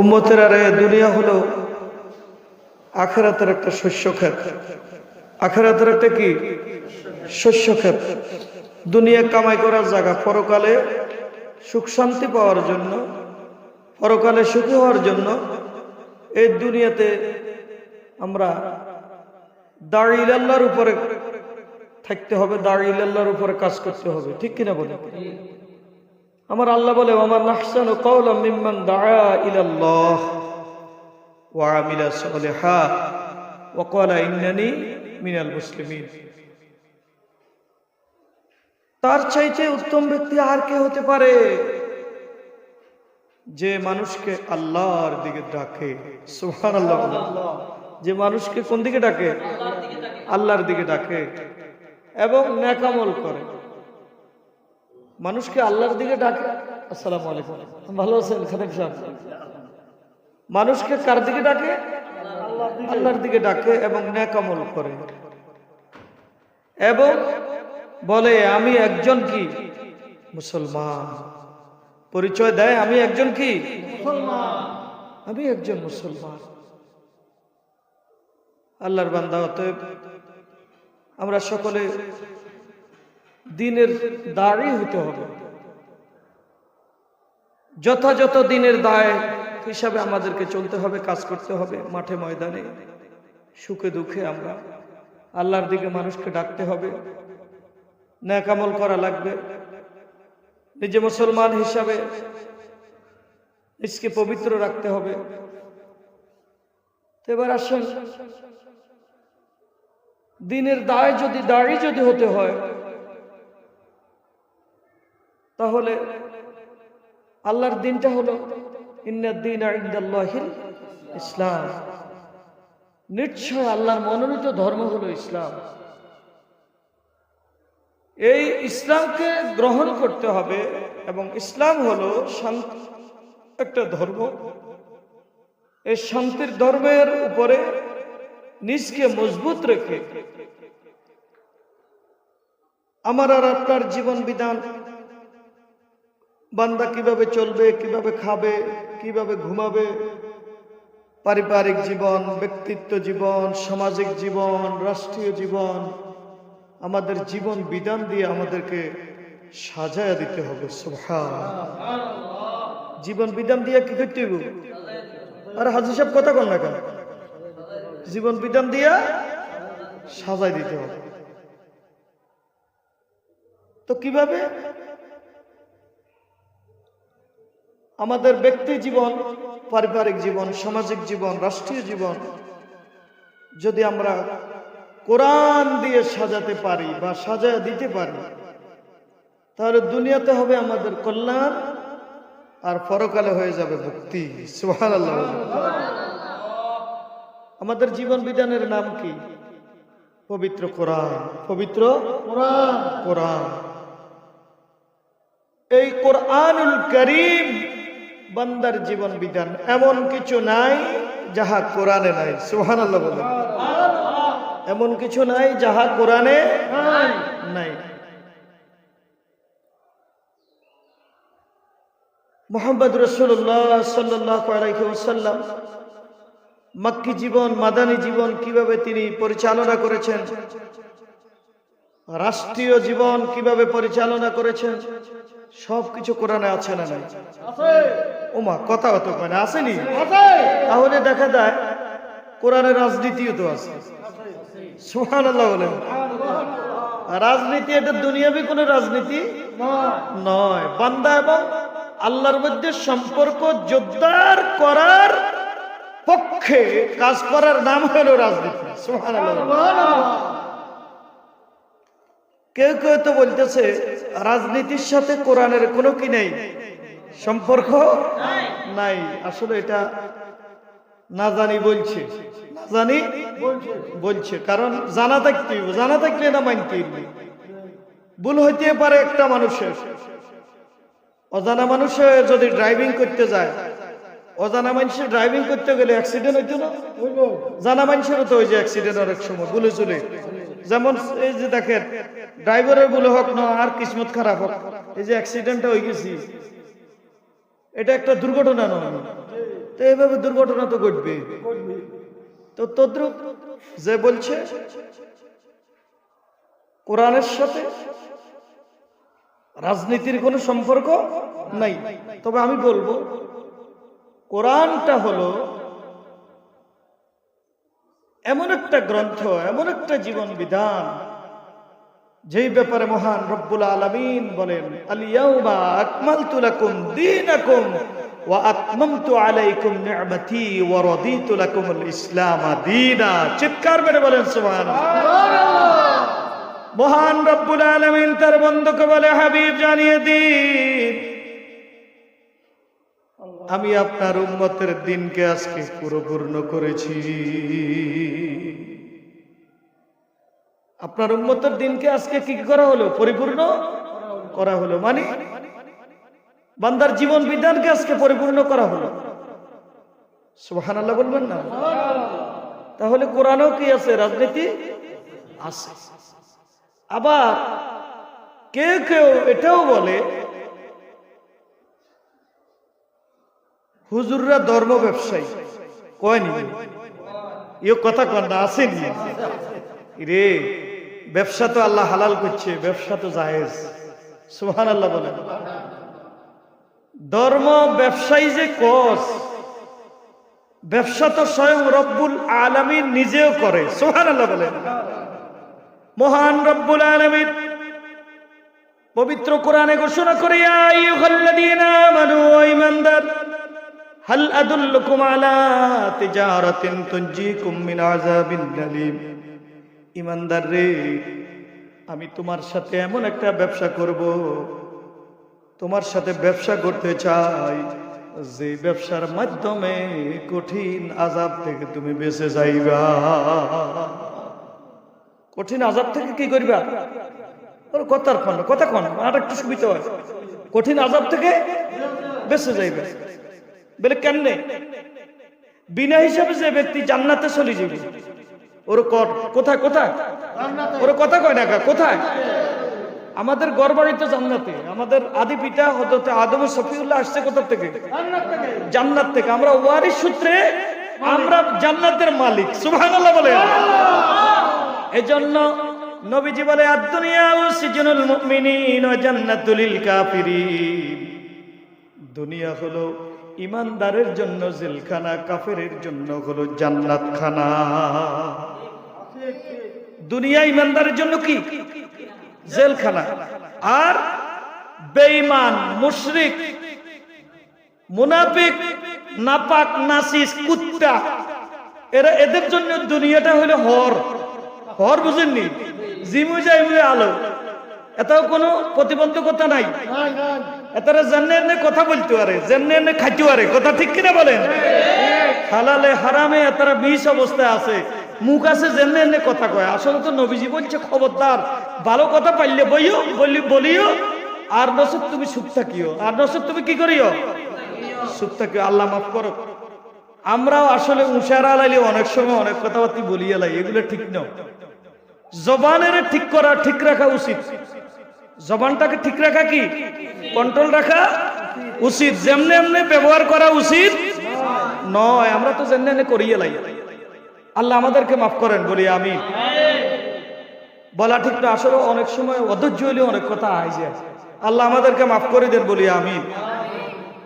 উম্মতের আরে দুনিয়া হলো আখেরাতের একটা শস্য ক্ষেত। আখেরাতের একটা কি? শস্য ক্ষেত। দুনিয়া কামাই করার জায়গা, পরকালে সুখ শান্তি পাওয়ার জন্য, পরকালে সুখী হওয়ার জন্য এই দুনিয়াতে আমরা দাঁড়িয়ে আল্লাহর উপরে থাকতে হবে, দাঁড়িয়ে আল্লাহর উপরে কাজ করতে হবে। ঠিক কিনা বলে আমার আল্লাহ বলে আমার নাহসানু কওলাম মিম্মান দাআ ইলাল্লাহ ওয়া আমিলা সালিহা ওয়া ক্বালা ইন্নানি মিনাল মুসলিমিন. তার চাইতে উত্তম ব্যক্তি আর কে হতে পারে? যে মানুষকে আল্লাহর দিকে ডাকে। সুবহানাল্লাহ। যে মানুষকে কোন দিকে ডাকে? আল্লাহর দিকে ডাকে। এবং নেকামল করে। মানুষকে আল্লাহর দিকে ডাকে। আসসালামু আলাইকুম। ভালো আছেন খাদেক সাহেব? মানুষকে কার দিকে ডাকে? আল্লাহর দিকে ডাকে এবং ন্যাকামল করে। এবং বলে, আমি একজন কি? মুসলমান। পরিচয় দেয়, আমি একজন কি? আমি একজন মুসলমান। আল্লাহর বান্দা, অতএব আমরা সকলে দিনের দাঁড়ি হতে হবে। যথাযথ দিনের দায় হিসাবে আমাদেরকে চলতে হবে, কাজ করতে হবে, মাঠে ময়দানে। সুখে দুঃখে আমরা আল্লাহর দিকে মানুষকে ডাকতে হবে। ন্যাকামল করা লাগবে। নিজে মুসলমান হিসাবে নিজকে পবিত্র রাখতে হবে। এবার আসেন, দিনের দায় যদি দাড়ি যদি হতে হয় তাহলে আল্লাহর দিনটা হলো ইসলাম। নিশ্চয় আল্লাহর মনোনীত ধর্ম হলো ইসলাম। এই ইসলামকে গ্রহণ করতে হবে এবং ইসলাম হলো শান্ত একটা ধর্ম। এই শান্তির ধর্মের উপরে নিজকে মজবুত রেখে আমার আর আপনার জীবন বিধান বান্দা কীভাবে চলবে, কীভাবে খাবে, কীভাবে ঘুমাবে? পারিবারিক জীবন, ব্যক্তিত্ব জীবন, সামাজিক জীবন, রাষ্ট্রীয় জীবন, আমাদের জীবন বিধান দিয়ে আমাদেরকে সাজায়া দিতে হবে জীবন বিধান দিয়ে কি করতে হইব? আর হাজি সাহেব কথা কন না কেন? জীবন বিধান দিয়া সাজাই দিতে হবে। তো কীভাবে? আমাদের ব্যক্তি জীবন, পারিবারিক জীবন, সামাজিক জীবন, রাষ্ট্রীয় জীবন, যদি আমরা কোরআন দিয়ে সাজাতে পারি বা সাজায় দিতে পারি, তাহলে দুনিয়াতে হবে আমাদের কল্যাণ আর পরকালে হয়ে যাবে সুবহানাল্লাহ। আমাদের জীবন বিধানের নাম কি? পবিত্র কোরআন। পবিত্র কোরআন। কোরআন। এই কোরআনুল করিম বান্দার জীবন বিধান এমন কিছু নাই যাহা কোরআনে নাই। সুহান এমন কিছু নাই যাহা কোরআনে নাই। মোহাম্মদ রসুল্লাহ সাল্লাম মাক্কি জীবন, মাদানী জীবন কীভাবে তিনি পরিচালনা করেছেন? রাষ্ট্রীয় জীবন কীভাবে পরিচালনা করেছেন? সবকিছু কোরআনে আছে না নাই? ওমা কথা অত মানে আসেনি? তাহলে দেখা যায় কোরআনের রাজনীতিও তো আছে। সোহান আল্লাহ বলেন রাজনীতি এটা দুনিয়াবি কোনো রাজনীতি? নয়। বান্দা এবং আল্লাহর মধ্যে সম্পর্ক জোরদার করার পক্ষে কাজ করার নাম হলো রাজনীতি। সোহান কেউ কেউ তো বলতেছে, রাজনীতির সাথে কোরআনের কোনো কি নেই? সম্পর্ক? নাই। আসলে এটা না জানি বলছে। না জানি বলছে। কারণ জানা থাকতে জানা থাকলে না মানতে ভুল হইতে পারে একটা মানুষের। অজানা মানুষে যদি ড্রাইভিং করতে যায়, অজানা মানুষের ড্রাইভিং করতে গেলে অ্যাক্সিডেন্ট হইতো না? জানা মানুষেরও তো ওই যে অ্যাক্সিডেন্ট অনেক সময় ভুলে চলে। যেমন এই যে দেখেন ড্রাইভারের ভুলে হোক না, আর কিসমত খারাপ হোক, এই যে অ্যাক্সিডেন্টটা হয়ে গেছি। এটা একটা দুর্ঘটনা নয়। তো এইভাবে দুর্ঘটনা তো ঘটবে। তো তদ্রুপ যে বলছে, কোরআনের সাথে রাজনীতির কোনো সম্পর্ক নাই। তবে আমি বলব, কোরআনটা হলো এমন একটা গ্রন্থ, এমন একটা জীবন বিধান, যেই ব্যাপারে মহান রব্বুল আলমিন বলেন আলিয়াউমা আকমালতু লাকুম দীনাকুম ওয়া আতমামতু আলাইকুম নি'মাতি ওয়া রাদিতু ইসলাম দীনা। চিৎকার মেরে বলেন, সুবহানাল্লাহ। মহান রব্বুল আলমিন তার বন্ধুকে বলে, হাবিব, জানিয়ে দিন আমি আপনার উম্মতের দিনকে আজকে পুরোপূর্ণ করেছি। আপনার উম্মতের দিনকে আজকে কি করা হলো? পরিপূর্ণ করা হলো মানে? বান্দার জীবন বিধানকে আজকে পরিপূর্ণ করা হলো। সুহান আল্লাহ বলবেন না? তাহলে কোরআনও কি আছে? রাজনীতি আছে। আবার কেউ কেউ এটাও বলে হুজুররা ধর্ম ব্যবসায়ী। কয়নি ইয়ে কথা কন না আসেনি রে ব্যবসা তো আল্লাহ হালাল করছে, ব্যবসা তো জায়েজ। সুহান আল্লাহ বলেন। ধর্ম ব্যবসায়ী যে কস, ব্যবসা তো স্বয়ং রব্বুল আলমী নিজেও করে। সোহান আল্লাহ বলেন। মহান রব্বুল আলমীর পবিত্র কোরআনে ঘোষণা করে ইমানদার হাল আদুল্লুকুম মিন ইমানদার রে, আমি তোমার সাথে এমন একটা ব্যবসা করব, তোমার সাথে ব্যবসা করতে চাই, যে ব্যবসার মাধ্যমে কঠিন আজাব থেকে তুমি বেঁচে যাইবা। কঠিন আজাব থেকে কি করবা? কথার খন্ড কথা কন? আর একটু সুবিধা হয়। কঠিন আজাব থেকে বেঁচে যাইবে। বলে, কেমনে? বিনা হিসাবে যে ব্যক্তি জান্নাতে চলে যাবে। ওর কোথায় কোথায়? ওর কথা কয় না কোথায়? আমাদের গড়বাড়িতে জান্নাতে। আমাদের আদি পিতা হতে আদম সফিউল্লাহ আসছে কোথা থেকে? জান্নাত থেকে। আমরা ওয়ারি সূত্রে আমরা জান্নাতের মালিক। সুবহানাল্লাহ বলে এজন্য নবীজি বলে, আদ-দুনিয়া সিজনুল মুমিনিন ওয়া জান্নাতুল কাফিরিন। দুনিয়া হলো ইমানদারের জন্য জেলখানা, কাফেরের জন্য হলো জান্নাতখানা। দুনিয়া ইমানদারের জন্য কি? জেলখানা। আর বেঈমান, মুশরিক, মুনাফিক, নাপাক, নাসিস, কুত্তা, এরা এদের জন্য দুনিয়াটা হলো হর। হর বুঝেননি? জিমু যাইমু আলো এটাও কোনো প্রতিবন্ধকতা নাই। এতারা জেনে কথা বলতে পারে, জেনে নে খাইতে পারে। কথা ঠিক কিনা বলেন? হালালে হারামে এতারা বিষ অবস্থায় আছে। মুখ আছে, জেনে নে কথা কয়। আসলে তো নবীজি বলছে, খবরদার, ভালো কথা পাইলে বইও, বলি বলিও, আর নসব তুমি সুখ থাকিও। আর নসব তুমি কি করিও? সুখ থাকিও। আল্লাহ মাফ করো। আমরাও আসলে উষারা লাইলে অনেক সময় অনেক কথাবার্তি বলিয়ে লাই। এগুলো ঠিক নয় জবানের ঠিক করা, ঠিক রাখা উচিত। জবানটাকে ঠিক রাখা কি? কন্ট্রোল রাখা উচিত। যেমনি এমনি ব্যবহার করা উচিত নয়। আমরা তো যেমনি এমনি করিয়ে লাই। আল্লাহ আমাদেরকে মাফ করেন, বলি আমি বলা ঠিক না, আসলে অনেক সময় অধৈর্য হলে অনেক কথা আই যায়। আল্লাহ আমাদেরকে মাফ করে দেন, বলি আমি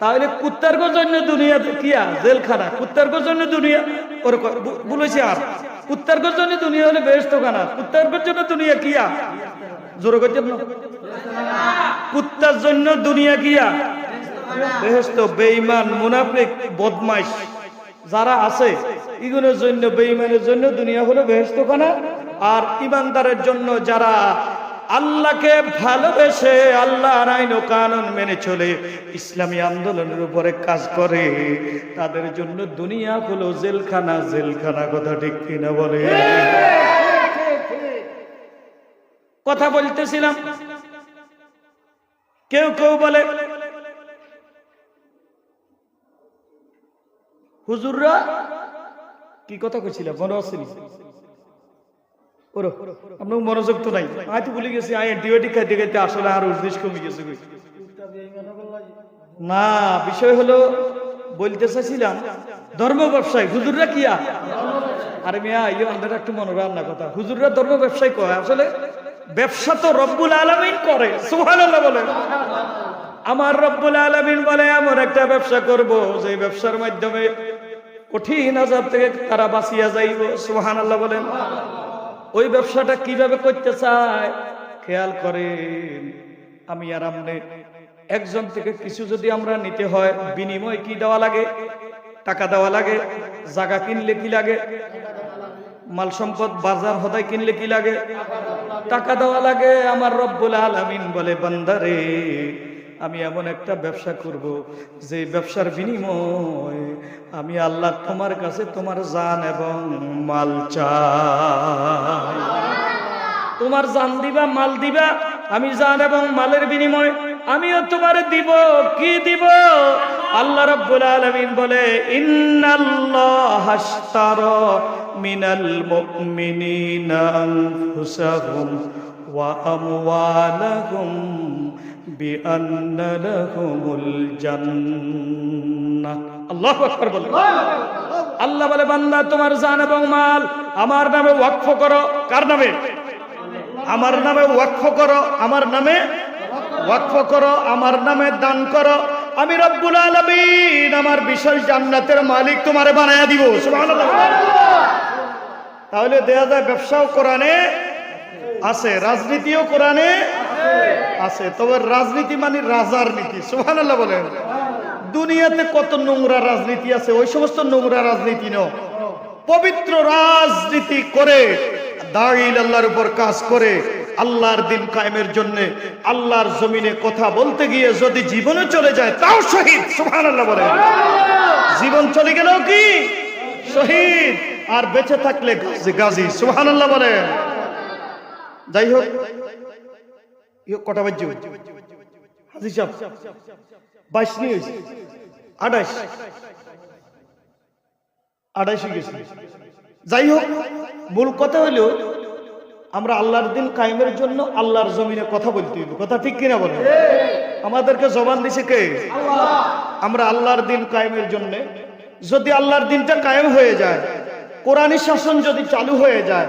তাহলে কুত্তার জন্য দুনিয়া কিয়া জেলখানা। কুত্তার জন্য দুনিয়া ওর বলেছি আর। কুত্তার জন্য দুনিয়া হলে বেশ খানা কুত্তার জন্য দুনিয়া কিয়া জোরে করছেন কুত্তার জন্য দুনিয়া কিয়া বেহেস্ত বেঈমান, মুনাফিক, বদমাইশ যারা আছে এগুলোর জন্য, বেঈমানের জন্য দুনিয়া হলো বেহেস্ত খানা আর ইমানদারের জন্য যারা আল্লাহকে ভালোবেসে আল্লাহ আইন ও কানুন মেনে চলে, ইসলামী আন্দোলনের উপরে কাজ করে, তাদের জন্য দুনিয়া হলো জেলখানা। জেলখানা কথা ঠিক কিনা বলে? কথা বলতেছিলাম। কেউ কেউ বলে, হুজুররা কি কথা কইছিল? মনে আসেনি ওরো, আপনার মনোযোগ তো নাই। আয় তো ভুলে গেছি, আয় অ্যান্টিবায়োটিক খাইতে খাইতে আসলে আর উদ্দেশ্য কমে গেছে না, বিষয় হলো, বলতে চাইছিলাম, ধর্ম ব্যবসায়ী, হুজুররা কিয়া? আরে মিয়া ইয়ে আমাদের একটু মনোরাম না কথা। হুজুররা ধর্ম ব্যবসায়ী কয়? আসলে ব্যবসা তো রব্বুল আলমিন করে, সুবহানাল্লাহ বলে আমার রব্বুল আলমিন বলে, এমন একটা ব্যবসা করব যে ব্যবসার মাধ্যমে কঠিন আজাব থেকে তারা বাঁচিয়া যাইব। সুহান আল্লাহ বলেন। ওই ব্যবসাটা কীভাবে করতে চায়? খেয়াল করেন, আমি আর আমনে একজন থেকে কিছু যদি আমরা নিতে হয়, বিনিময় কি দেওয়া লাগে? টাকা দেওয়া লাগে? জায়গা কিনলে কি লাগে? মাল সম্পদ বাজার হদায় কিনলে কি লাগে? টাকা দেওয়া লাগে। আমার রব্বুল আলামিন বলে, বান্দারে, আমি এমন একটা ব্যবসা করব যে ব্যবসার বিনিময় আমি আল্লাহ তোমার কাছে তোমার জান এবং মাল চাই। তোমার জান দিবা, মাল দিবা, আমি জান এবং মালের বিনিময়, আমিও তোমার দিব। কি দিব? আল্লাহ রাব্বুল আলামিন বলে, ইন্নাল্লাহ হাশতারা মিনাল মুমিনিনা আনফুসাহুম ওয়া আমওয়ালাহুম বিআন্না লাহুমুল জান্নাহ। আল্লাহু আকবার বলে। আল্লাহ বলে, বান্দা, তোমার জান এবং মাল আমার নামে ওয়াকফ করো। কার নামে? আমার নামে ওয়াকফ করো, আমার নামে ওয়াকফ করো, আমার নামে দান করো। আমি রব্বুল আলামিন, আমার বিশেষ জান্নাতের মালিক তোমারে বানায়া দিব। তাহলে দেয়া যায় ব্যবসাও কোরআনে আছে, রাজনীতিও কোরআনে আছে, তবে রাজনীতি মানে রাজার নীতি। সুবহানাল্লাহ বলেন। দুনিয়াতে কত নোংরা রাজনীতি আছে, ওই সমস্ত নোংরা রাজনীতি ন পবিত্র রাজনীতি করে দাঁড়িয়ে আল্লাহর উপর কাজ করে আল্লাহর দিন কায়েমের জন্য আল্লাহর জমিনে কথা বলতে গিয়ে যদি জীবনে চলে যায়, তাও শহীদ, সুবহানাল্লাহ বলেন। জীবন চলে গেলেও কি? শহীদ। আর বেঁচে থাকলে গাজী সুবহানাল্লাহ বলেন। যাই হোক কটা হাজি সাহেব গেছে। যাই হোক, মূল কথা হইল আমরা আল্লাহর দিন কায়েমের জন্য আল্লাহর জমিনে কথা বলতে হইব। কথা ঠিক কিনা বলে আমাদেরকে জবান দিছে কে? আমরা আল্লাহর দিন কায়েমের জন্য, যদি আল্লাহর দিনটা কায়েম হয়ে যায় কোরআনী শাসন যদি চালু হয়ে যায়,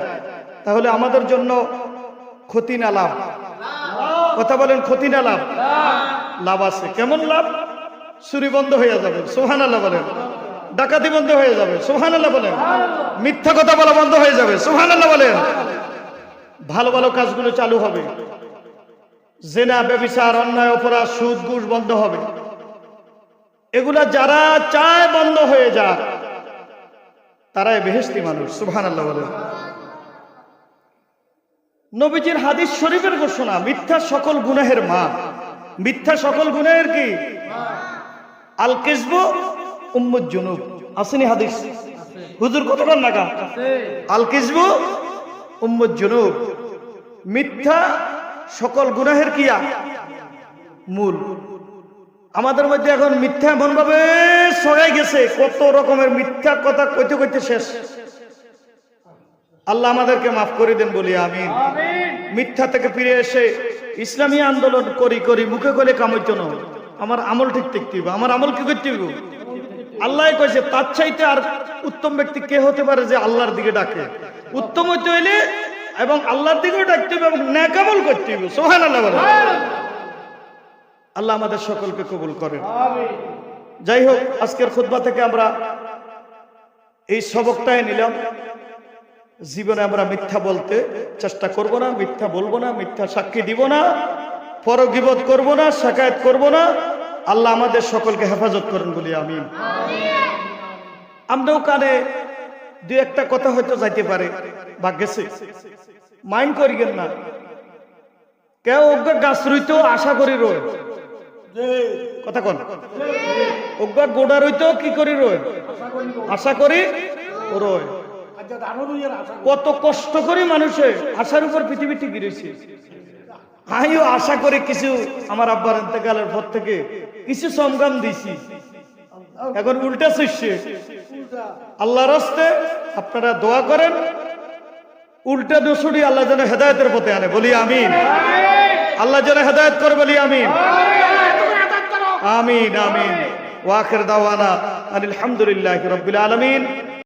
তাহলে আমাদের জন্য ক্ষতি না লাভ। কথা বলেন ক্ষতি না লাভ? লাভ আছে। কেমন লাভ? চুরি বন্ধ হয়ে যাবে। সোহান আল্লাহ বলেন। ডাকাতি বন্ধ হয়ে যাবে। সোহান আল্লাহ বলেন। মিথ্যা কথা বলা বন্ধ হয়ে যাবে। সোহান আল্লাহ বলেন। ভালো ভালো কাজগুলো চালু হবে। জেনা ব্যবিচার অন্যায় অপরাধ সুদ ঘুষ বন্ধ হবে। এগুলা যারা চায় বন্ধ হয়ে যাক তারাই বেহেস্তি মানুষ সুহান আল্লাহ বলেন নবীজির হাদিস শরীফের ঘোষণা মিথ্যা সকল গুনাহের মা মিথ্যা সকল গুনাহের কি? আল কেসবো উম্মুদ জুনুব। আসেনি হাদিস? হুজুর কতটা নাগা আল কেসবো উম্মুদ জুনুব মিথ্যা সকল গুনাহের কিয়া? মূল। আমাদের মধ্যে এখন মিথ্যা এমন ভাবে ছড়াই গেছে কত রকমের মিথ্যা কথা কইতে কইতে শেষ। আল্লাহ আমাদেরকে মাফ করে দেন বলি আমি মিথ্যা থেকে ফিরে এসে ইসলামী আন্দোলন করি করি মুখে করে কামাইতো না। আমার আমল ঠিক দেখতে হইব আমার আমল কি করতে হইব? আল্লাহ কইছে তার চাইতে আর উত্তম ব্যক্তি কে হতে পারে যে আল্লাহর দিকে ডাকে? উত্তম হইতে হইলে এবং আল্লাহর দিকেও ডাকতে হবে এবং ন্যাকামল করতে হইব সোহান আল্লাহ আল্লাহ আমাদের সকলকে কবুল করেন। যাই হোক আজকের খুতবা থেকে আমরা এই সবকটাই নিলাম। জীবনে আমরা মিথ্যা বলতে চেষ্টা করব না মিথ্যা বলব না মিথ্যা সাক্ষী দিব না পরগিবত করব না শাকায়ত করব না। আল্লাহ আমাদের সকলকে হেফাজত করেন বলি আমি আমরাও কানে দু একটা কথা হয়তো যাইতে পারে। বা গেছে মাইন্ড করিবেন না। কেউ অজ্ঞা গাছ রইতেও আশা করি রয়। কথা কন। অজ্ঞা গোড়া রইতেও কি করি রয়? আশা করি রয়। কত কষ্ট করে মানুষের আশার উপর পৃথিবী টিকে রয়েছে। আমিও আশা করে কিছু আমার আব্বার এতেকালের পর থেকে কিছু সংগ্রাম দিছি এখন উল্টা শিষ্যে। আল্লাহ রাস্তে আপনারা দোয়া করেন। উল্টা দোষুরি আল্লাহ যেন হেদায়তের পথে আনে। বলি আমিন। আল্লাহ যেন হেদায়ত করে, বলি আমিন। আমিন আমিন। ওয়াখের দাওয়ানা আলহামদুলিল্লাহ রবিল আলামিন।